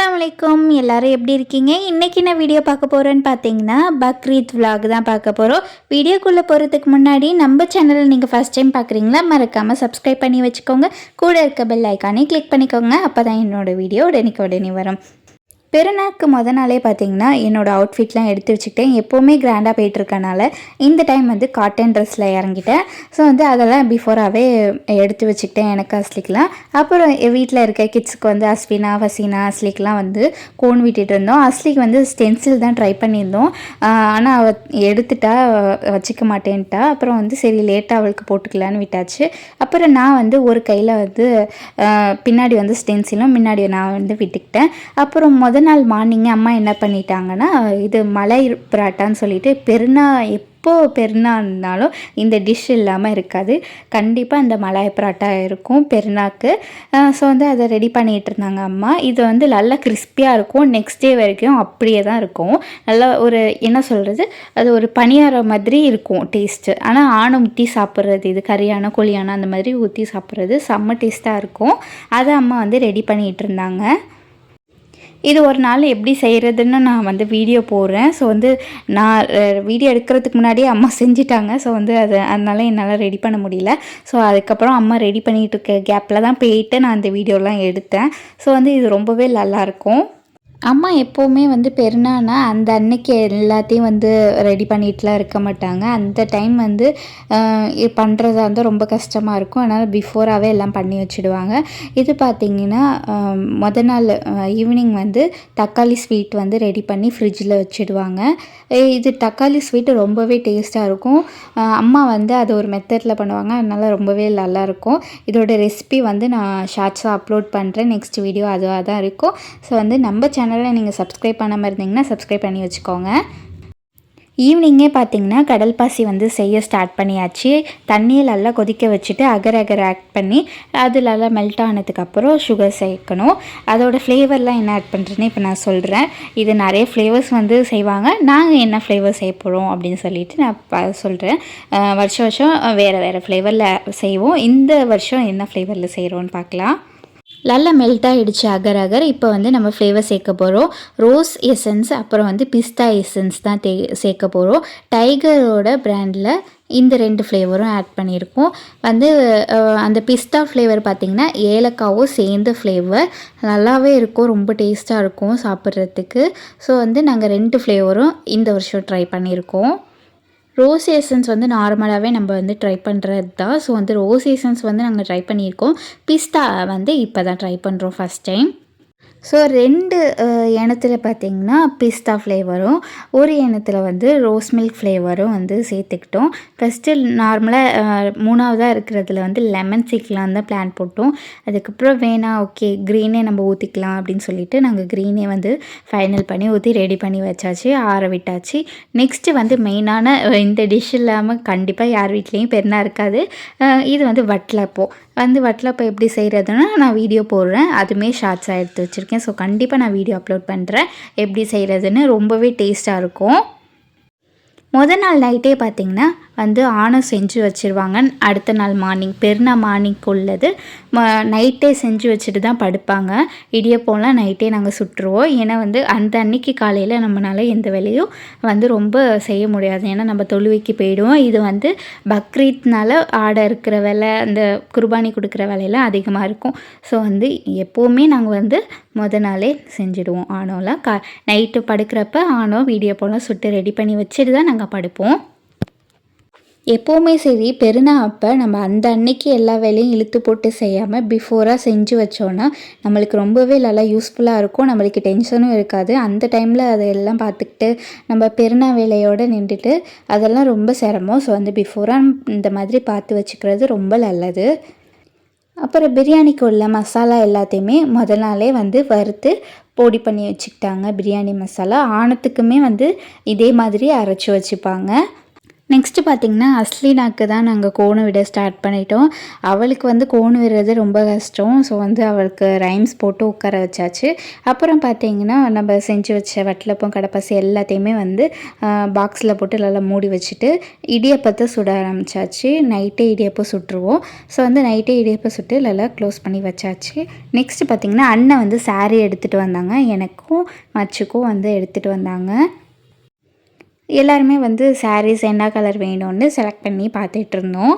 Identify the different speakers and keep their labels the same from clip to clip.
Speaker 1: அஸ்லாம் வலைக்கம் எல்லாரும் எப்படி இருக்கீங்க? இன்றைக்கி நான் வீடியோ பார்க்க போகிறேன்னு பார்த்தீங்கன்னா பக்ரீத் விலாக் தான் பார்க்க போகிறோம் வீடியோக்குள்ளே போகிறதுக்கு முன்னாடி நம்ம சேனலில் நீங்கள் ஃபஸ்ட் டைம் பார்க்குறீங்களா மறக்காமல் சப்ஸ்கிரைப் பண்ணி வச்சுக்கோங்க. கூட இருக்க பெல் ஐக்கானே கிளிக் பண்ணிக்கோங்க. அப்போ தான் என்னோடய வீடியோ உடனே உடனே வரும். பெருநாக்கு முத நாளே பார்த்தீங்கன்னா என்னோடய அவுட்ஃபிட்லாம் எடுத்து வச்சுக்கிட்டேன். எப்போவுமே கிராண்டாக போயிட்டுருக்கனால இந்த டைம் வந்து காட்டன் ட்ரெஸ்ஸில் இறங்கிட்டேன். ஸோ வந்து அதெல்லாம் பிஃபோராகவே எடுத்து வச்சுக்கிட்டேன் எனக்கு அஸ்லிக்கெலாம் அப்புறம் என் வீட்டில் இருக்க கிட்ஸுக்கு வந்து அஸ்வினா ஃபசீனா அஸ்லிக்கெலாம் வந்து கோன் விட்டுட்டு இருந்தோம். அஸ்லிக்கு வந்து ஸ்டென்சில் தான் ட்ரை பண்ணியிருந்தோம். ஆனால் அவள் எடுத்துட்டா வச்சுக்க மாட்டேன்ட்டா. அப்புறம் வந்து சரி லேட்டாக அவளுக்கு போட்டுக்கலான்னு விட்டாச்சு. அப்புறம் நான் வந்து ஒரு கையில் வந்து பின்னாடி வந்து ஸ்டென்சிலும் முன்னாடி நான் வந்து விட்டுக்கிட்டேன். அப்புறம் முத நாள் மார்னிங் அம்மா என்ன பண்ணிட்டாங்கன்னா இது மலை பராட்டான்னு சொல்லிட்டு பெருநா எப்போ பெருனா இருந்தாலும் இந்த டிஷ் இல்லாமல் இருக்காது. கண்டிப்பாக இந்த மலாய் பராட்டா இருக்கும் பெருநாக்கு ஸோ வந்து அதை ரெடி பண்ணிகிட்டு இருந்தாங்க அம்மா. இது வந்து நல்லா கிறிஸ்பியாக இருக்கும். நெக்ஸ்ட் டே வரைக்கும் அப்படியே தான் இருக்கும். நல்லா ஒரு என்ன சொல்கிறது அது ஒரு பணியாரம் மாதிரி இருக்கும் டேஸ்ட்டு ஆனால் ஆணை ஊற்றி சாப்பிட்றது இது கறியான கோழியானம் அந்த மாதிரி ஊற்றி சாப்பிட்றது செம்ம டேஸ்ட்டாக இருக்கும். அதை அம்மா வந்து ரெடி பண்ணிகிட்டு இருந்தாங்க. இது ஒரு நாள் எப்படி செய்கிறதுன்னு நான் வந்து வீடியோ போடுறேன். ஸோ வந்து நான் வீடியோ எடுக்கிறதுக்கு முன்னாடியே அம்மா செஞ்சிட்டாங்க. ஸோ வந்து அது அதனால் என்னால் ரெடி பண்ண முடியல. ஸோ அதுக்கப்புறம் அம்மா ரெடி பண்ணிகிட்டு இருக்க கேப்பில் தான் போயிட்டு நான் அந்த வீடியோலாம் எடுத்தேன். ஸோ வந்து இது ரொம்பவே நல்லாயிருக்கும் அம்மா எப்போவுமே வந்து பெருநானா அந்த அன்னைக்கு எல்லாத்தையும் வந்து ரெடி பண்ணிட்டுலாம் இருக்க மாட்டாங்க. அந்த டைம் வந்து பண்ணுறதா இருந்தால் ரொம்ப கஷ்டமாக இருக்கும். அதனால் பிஃபோராகவே எல்லாம் பண்ணி வச்சுடுவாங்க. இது பார்த்திங்கன்னா ஆஹ், நாள் ஈவினிங் வந்து தக்காளி ஸ்வீட் வந்து ரெடி பண்ணி ஃப்ரிட்ஜில் வச்சுடுவாங்க. இது தக்காளி ஸ்வீட்டு ரொம்பவே டேஸ்ட்டாக இருக்கும். அம்மா வந்து அது ஒரு மெத்தடில் பண்ணுவாங்க. அதனால் ரொம்பவே நல்லாயிருக்கும் இதோட ரெசிபி வந்து நான் ஷார்ட்ஸாக அப்லோட் பண்ணுறேன் நெக்ஸ்ட் வீடியோ அதுவாக தான் இருக்கும். ஸோ வந்து நம்ம சேனல் நீங்கள் சப்ஸ்கிரைப் பண்ணாமல் இருந்தீங்கன்னா சப்ஸ்கிரைப் பண்ணி வச்சுக்கோங்க. ஈவினிங்கே பார்த்தீங்கன்னா கடல் பாசி வந்து செய்ய ஸ்டார்ட் பண்ணியாச்சு. தண்ணியை நல்லா கொதிக்க வச்சுட்டு அகர் அகர் ஆட் பண்ணி அது நல்லா மெல்ட் ஆனதுக்கப்புறம் சுகர் சேர்க்கணும். அதோட ஃப்ளேவர்லாம் என்ன ஆட் பண்ணுறேன்னு இப்போ நான் சொல்கிறேன் இது நிறைய ஃப்ளேவர்ஸ் வந்து செய்வாங்க. நாங்கள் என்ன ஃப்ளேவர் செய்ய போகிறோம் அப்படின்னு சொல்லிட்டு நான் ப சொல்கிறேன் வருஷம் வருஷம் வேறு வேறு ஃப்ளேவரில் செய்வோம். இந்த வருஷம் என்ன ஃப்ளேவரில் செய்கிறோன்னு பார்க்கலாம். நல்லா மெல்ட் ஆகிடுச்சு அகர் அகர். இப்போ வந்து நம்ம ஃப்ளேவர் சேர்க்க போகிறோம் ரோஸ் எசன்ஸ் அப்புறம் வந்து பிஸ்தா எசன்ஸ் தான் தே சேர்க்க போகிறோம் டைகரோட பிராண்டில் இந்த ரெண்டு ஃப்ளேவரும் ஆட் பண்ணியிருக்கோம். வந்து அந்த பிஸ்தா ஃப்ளேவர் பார்த்திங்கன்னா ஏலக்காவும் சேர்ந்த ஃப்ளேவர் நல்லாவே இருக்கும் ரொம்ப டேஸ்ட்டாக இருக்கும் சாப்பிட்றதுக்கு. ஸோ வந்து நாங்கள் ரெண்டு ஃப்ளேவரும் இந்த வருஷம் ட்ரை பண்ணியிருக்கோம். ரோஸ் எசன்ஸ் வந்து நார்மலாகவே நம்ம வந்து ட்ரை பண்ணுறது தான் ஸோ வந்து ரோஸ் எசன்ஸ் வந்து நாங்கள் ட்ரை பண்ணியிருக்கோம். பிஸ்தா வந்து இப்போ தான் ட்ரை பண்ணுறோம் ஃபஸ்ட் டைம் ஸோ ரெண்டு இனத்தில் பார்த்திங்கன்னா பார்த்தீங்கன்னா பிஸ்தா ஃப்ளேவரும் ஒரு எண்ணத்தில் வந்து ரோஸ் மில்க் ஃப்ளேவரும் வந்து சேர்த்துக்கிட்டோம். ஃபஸ்ட்டு நார்மலாக மூணாவதாக இருக்கிறதுல வந்து லெமன் சேர்க்கலாம் தான் பிளான் போட்டோம். அதுக்கப்புறம் வேணாம் ஓகே க்ரீனே நம்ம ஊற்றிக்கலாம் அப்படின்னு சொல்லிட்டு நாங்கள் க்ரீனே வந்து ஃபைனல் பண்ணி ஊற்றி ரெடி பண்ணி வச்சாச்சு ஆற விட்டாச்சு. நெக்ஸ்ட்டு வந்து மெயினான இந்த டிஷ் இல்லாமல் கண்டிப்பாக யார் வீட்லேயும் பெருனா இருக்காது. இது வந்து வட்டலப்போ வந்து வட்டலப்போ எப்படி செய்கிறதுன்னா நான் வீடியோ போடுறேன். அதுவுமே ஷார்ட்ஸாக எடுத்து வச்சுருக்கேன். ஸோ கண்டிப்பாக நான் வீடியோ அப்லோட் பண்ணுறேன். எப்படி செய்கிறதுன்னு ரொம்பவே டேஸ்ட்டாக இருக்கும். முத நாள் நைட்டே பார்த்தீங்கன்னா வந்து ஆணம் செஞ்சு வச்சுருவாங்க. அடுத்த நாள் மார்னிங் பெருநாள் மார்னிங் உள்ளது. ம நைட்டே செஞ்சு வச்சுட்டு தான் படுப்பாங்க. இடியப்போலாம் நைட்டே நாங்கள் சுட்டுருவோம் ஏன்னா வந்து அந்த அன்னைக்கு காலையில் நம்மளால் எந்த வேலையும் வந்து ரொம்ப செய்ய முடியாது. ஏன்னா நம்ம தொழுவைக்கு போயிடுவோம். இது வந்து பக்ரீத்னால ஆடை இருக்கிற வேலை அந்த குர்பானி கொடுக்குற வேலையெல்லாம் அதிகமாக இருக்கும். ஸோ வந்து எப்போவுமே நாங்கள் வந்து முத நாளே செஞ்சுடுவோம். ஆணோலாம் கா நைட்டு படுக்கிறப்ப ஆணோ வீடியோ போலாம் சுட்டு ரெடி பண்ணி வச்சுட்டு தான் நாங்கள் படுப்போம். எப்போவுமே சரி பெருனா அப்போ நம்ம அந்த அன்னைக்கு எல்லா வேலையும் இழுத்து போட்டு செய்யாமல் பிஃபோராக செஞ்சு வச்சோன்னா நம்மளுக்கு ரொம்பவே நல்லா யூஸ்ஃபுல்லாக இருக்கும். நம்மளுக்கு டென்ஷனும் இருக்காது. அந்த டைமில் அதையெல்லாம் பார்த்துக்கிட்டு நம்ம பெருனா வேலையோடு நின்றுட்டு அதெல்லாம் ரொம்ப சிரமம். ஸோ வந்து பிஃபோராக இந்த மாதிரி பார்த்து வச்சுக்கிறது ரொம்ப நல்லது. அப்புறம் பிரியாணிக்கு உள்ள மசாலா எல்லாத்தையுமே முதல் நாளே வந்து வறுத்து பொடி பண்ணி வச்சுக்கிட்டாங்க. பிரியாணி மசாலா ஆணத்துக்குமே வந்து இதே மாதிரி அரைச்சி வச்சுப்பாங்க. நெக்ஸ்ட்டு பார்த்திங்கன்னா அஸ்லினாக்கு தான் நாங்கள் கோணு விட ஸ்டார்ட் பண்ணிட்டோம். அவளுக்கு வந்து கோணு விடுறது ரொம்ப கஷ்டம். ஸோ வந்து அவளுக்கு ரைம்ஸ் போட்டு உட்கார வச்சாச்சு. அப்புறம் பார்த்திங்கன்னா நம்ம செஞ்சு வச்ச வட்டலப்பம் கடப்பாசி எல்லாத்தையுமே வந்து பாக்ஸில் போட்டு நல்லா மூடி வச்சுட்டு இடியப்பத்தை சுட ஆரம்பிச்சாச்சு. நைட்டே இடியப்பம் சுட்டுருவோம். ஸோ வந்து நைட்டே இடியப்பம் சுட்டு நல்லா க்ளோஸ் பண்ணி வச்சாச்சு. நெக்ஸ்ட்டு பார்த்திங்கன்னா அண்ணன் வந்து saree எடுத்துகிட்டு வந்தாங்க. எனக்கும் மச்சுக்கும் வந்து எடுத்துகிட்டு வந்தாங்க. எல்லாருமே வந்து சாரீஸ் என்ன கலர் வேணும்னு செலக்ட் பண்ணி பார்த்துட்டு இருந்தோம்.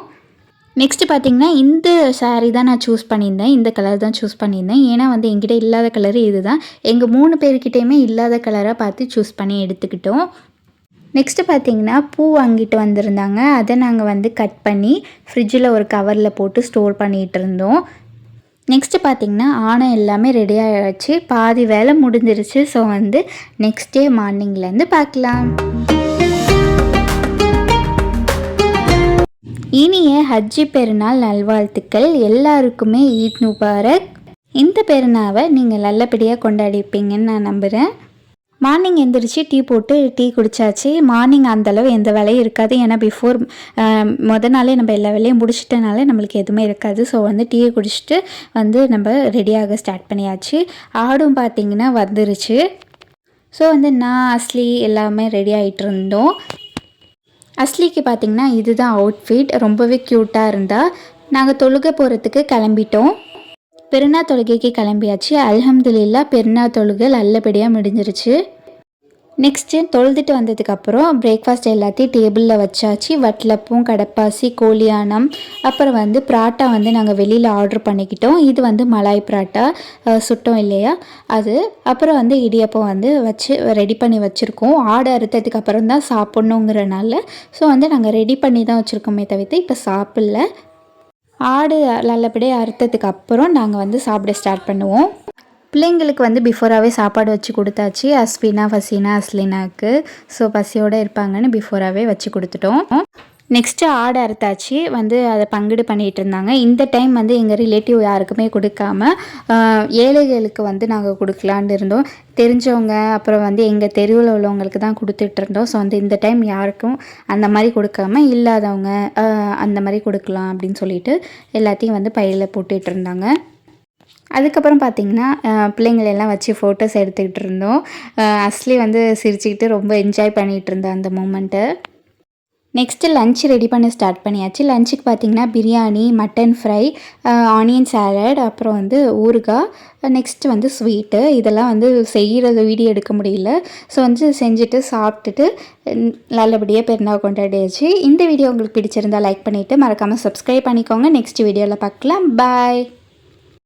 Speaker 1: நெக்ஸ்ட்டு பார்த்தீங்கன்னா இந்த சாரீ தான் நான் சூஸ் பண்ணியிருந்தேன். இந்த கலர் தான் சூஸ் பண்ணியிருந்தேன். ஏன்னா வந்து எங்கிட்ட இல்லாத கலர் இது தான் எங்கள் மூணு பேர்கிட்டையுமே இல்லாத கலராக பார்த்து சூஸ் பண்ணி எடுத்துக்கிட்டோம். நெக்ஸ்ட்டு பார்த்தீங்கன்னா பூ வாங்கிட்டு வந்திருந்தாங்க. அதை நாங்கள் வந்து கட் பண்ணி ஃப்ரிட்ஜில் ஒரு கவரில் போட்டு ஸ்டோர் பண்ணிகிட்டு இருந்தோம். நெக்ஸ்ட்டு பார்த்தீங்கன்னா ஆணை எல்லாமே ரெடி ஆகிடுச்சு பாதி வேலை முடிஞ்சிருச்சு. ஸோ வந்து நெக்ஸ்ட் டே மார்னிங்லேருந்து பார்க்கலாம். இனிய ஹஜ்ஜி பெருநாள் நல்வாழ்த்துக்கள். எல்லாருக்குமே ஈத் முபாரக். இந்த பெருநாவை நீங்கள் நல்லபடியாக கொண்டாடிப்பீங்கன்னு நான் நம்புகிறேன் மார்னிங் எந்திரிச்சு டீ போட்டு டீ குடித்தாச்சு மார்னிங் அந்தளவு எந்த வேலையும் இருக்காது. ஏன்னா பிஃபோர் முத நாளே நம்ம எல்லா வேலையும் முடிச்சிட்டனாலே நம்மளுக்கு எதுவுமே இருக்காது. ஸோ வந்து டீயை குடிச்சிட்டு வந்து நம்ம ரெடியாக ஸ்டார்ட் பண்ணியாச்சு. ஆடும் பார்த்திங்கன்னா வந்துருச்சு. ஸோ வந்து நான் அஸ்லி எல்லாமே ரெடி ஆகிட்டு இருந்தோம். அஸ்லிக்கு பார்த்திங்கன்னா இதுதான் அவுட்ஃபிட் ரொம்பவே க்யூட்டாக இருந்தால் நாங்கள் தொழுக போகிறதுக்கு கிளம்பிட்டோம். பெருநா தொழுகைக்கு கிளம்பியாச்சு. அல்ஹம்துலில்லா பெருநா தொழுகை நல்லபடியாக முடிஞ்சிருச்சு. நெக்ஸ்ட்டு தொழுதுட்டு வந்ததுக்கப்புறம் பிரேக்ஃபாஸ்ட் எல்லாத்தையும் டேபிளில் வச்சாச்சு. வட்டலப்பும் கடப்பாசி கோழியானம் அப்புறம் வந்து பராட்டா வந்து நாங்கள் வெளியில் ஆர்டர் பண்ணிக்கிட்டோம். இது வந்து மலாய் பராட்டா. சுட்டோம் இல்லையா? அது. அப்புறம் வந்து இடியப்பம் வந்து வச்சு ரெடி பண்ணி வச்சுருக்கோம். ஆடு அறுத்ததுக்கு அப்புறம் தான் சாப்பிட்ணுங்கிறனால ஸோ வந்து நாங்கள் ரெடி பண்ணி தான் வச்சுருக்கோமே தவிர்த்து இப்போ சாப்பிடல. ஆடு நல்லபடியாக அறுத்ததுக்கு அப்புறம் நாங்கள் வந்து சாப்பிட ஸ்டார்ட் பண்ணுவோம். பிள்ளைங்களுக்கு வந்து பிஃபோராகவே சாப்பாடு வச்சு கொடுத்தாச்சு. அஸ்வினா ஃபசீனா அஸ்லினாக்கு. ஸோ பசியோடு இருப்பாங்கன்னு பிஃபோராகவே வச்சு கொடுத்துட்டோம். நெக்ஸ்ட்டு ஆடு அறுத்தாச்சு. வந்து அதை பங்கிடு பண்ணிகிட்டு இருந்தாங்க. இந்த டைம் வந்து எங்கள் ரிலேட்டிவ் யாருக்குமே கொடுக்காம ஏழைகளுக்கு வந்து நாங்கள் கொடுக்கலான்னு இருந்தோம். தெரிஞ்சவங்க அப்புறம் வந்து எங்கள் தெருவில் உள்ளவங்களுக்கு தான் கொடுத்துட்டு இருந்தோம். ஸோ வந்து இந்த டைம் யாருக்கும் அந்த மாதிரி கொடுக்காம இல்லாதவங்க அந்த மாதிரி கொடுக்கலாம் அப்படின்னு சொல்லிட்டு எல்லாத்தையும் வந்து பையில் போட்டுட்டு இருந்தாங்க. அதுக்கப்புறம் பார்த்திங்கன்னா பிள்ளைங்களெல்லாம் வச்சு ஃபோட்டோஸ் எடுத்துக்கிட்டு இருந்தோம். அஸ்லி வந்து சிரிச்சுக்கிட்டு ரொம்ப என்ஜாய் பண்ணிகிட்டு இருந்தோம் அந்த மூமெண்ட்டை நெக்ஸ்ட்டு லஞ்ச் ரெடி பண்ண ஸ்டார்ட் பண்ணியாச்சு. லஞ்சுக்கு பார்த்தீங்கன்னா biryani mutton fry onion salad அப்புறம் வந்து ஊறுகாய் நெக்ஸ்ட்டு வந்து ஸ்வீட்டு இதெல்லாம் வந்து செய்கிறது வீடியோ எடுக்க முடியல. ஸோ வந்து செஞ்சுட்டு சாப்பிட்டுட்டு நல்லபடியாக பெருநாள் கொண்டாடியாச்சு. இந்த வீடியோ உங்களுக்கு பிடிச்சிருந்தா லைக் பண்ணிவிட்டு மறக்காமல் சப்ஸ்கிரைப் பண்ணிக்கோங்க. நெக்ஸ்ட் வீடியோவில் பார்க்கலாம். பாய்